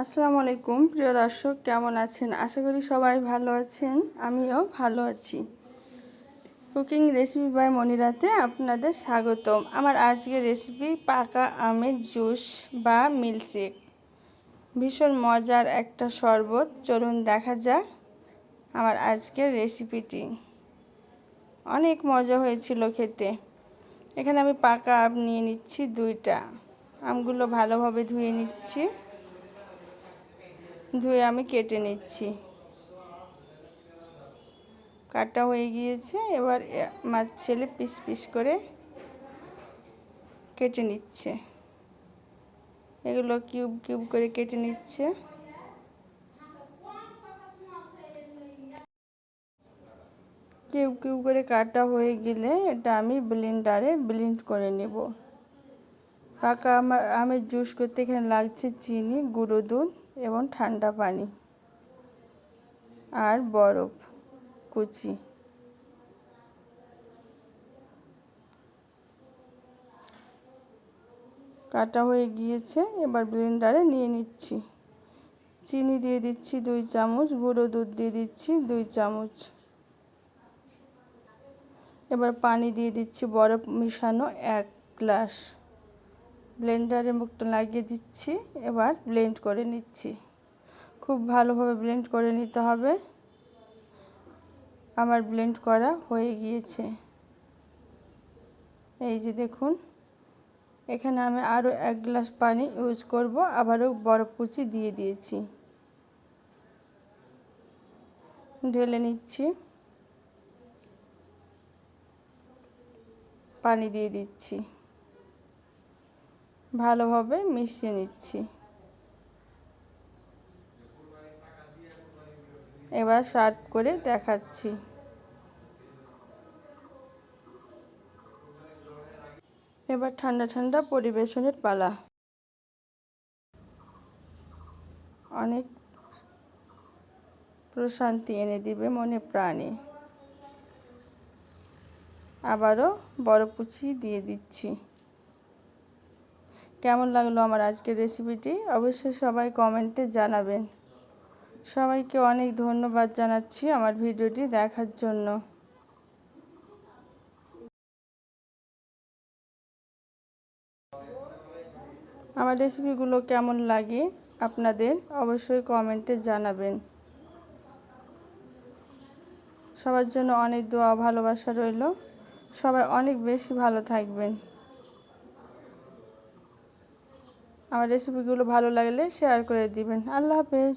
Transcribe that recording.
আসসালামু আলাইকুম, প্রিয় দর্শক, কেমন আছেন? আশা করি সবাই ভালো আছেন, আমিও ভালো আছি। কুকিং রেসিপি বাই মনিরাতে আপনাদের স্বাগতম। আমার আজকের রেসিপি পাকা আমের জুস বা মিল্কশেক। ভীষণ মজার একটা শরবত। চলুন দেখা যাক আমার আজকের রেসিপিটি। অনেক মজা হয়েছিল খেতে। এখানে আমি পাকা আম নিয়ে নিচ্ছি দুইটা। আমগুলো ভালোভাবে ধুয়ে নিচ্ছি। ধুয়ে আমি কেটে নিচ্ছি। কাটা হয়ে গিয়েছে, এবার মাছ ছেলে পিস পিস করে কেটে নিচ্ছে। এগুলো কিউব কিউব করে কেটে নিচ্ছে। কিউব কিউব করে কাটা হয়ে গেলে এটা আমি ব্লেন্ডারে ব্লেন্ড করে নেব। পাকা আমার আমের জুস করতে এখানে লাগছে চিনি, গুঁড়ো দুধ। এবং ঠান্ডা পানি। আর বরফ, কুচি। কাটা হয়ে গিয়েছে, এবার ব্লেন্ডারে নিয়ে নিচ্ছি। চিনি দিয়ে দিচ্ছি দুই চামচ, গুঁড়ো দুধ দিয়ে দিচ্ছি দুই চামচ। এবার পানি দিয়ে দিচ্ছি বরফ মিশানো এক গ্লাস। ব্লেন্ডারে মুখটা লাগিয়ে দিচ্ছি, এবার ব্লেন্ড করে নিচ্ছি। খুব ভালোভাবে ব্লেন্ড করে নিতে হবে। আমার ব্লেন্ড করা হয়ে গিয়েছে। এই যে দেখুন, এখানে আমি আরও এক গ্লাস পানি ইউজ করব, আবারও বরফ কুচি দিয়ে দিয়েছি। ঢেলে নিচ্ছি। পানি দিয়ে দিচ্ছি। ভালোভাবে মিশিয়ে নিচ্ছি। এবার সার্ভ করে দেখাচ্ছি। এবার ঠান্ডা ঠান্ডা পরিবেশনের পালা। অনেক প্রশান্তি এনে দিবে মনে প্রাণে। আবারও বড় কুচি দিয়ে দিচ্ছি। কেমন লাগল আমার আজকের রেসিপিটি অবশ্যই সবাই কমেন্টে জানাবেন। সবাইকে অনেক ধন্যবাদ জানাচ্ছি আমার ভিডিওটি দেখার জন্য। আমার রেসিপিগুলো কেমন লাগে আপনাদের অবশ্যই কমেন্টে জানাবেন। সবার জন্য অনেক দোয়া ভালোবাসা রইল। সবাই অনেক বেশি ভালো থাকবেন। আমার রেসিপিগুলো ভালো লাগলে শেয়ার করে দিবেন। আল্লাহ হাফেজ।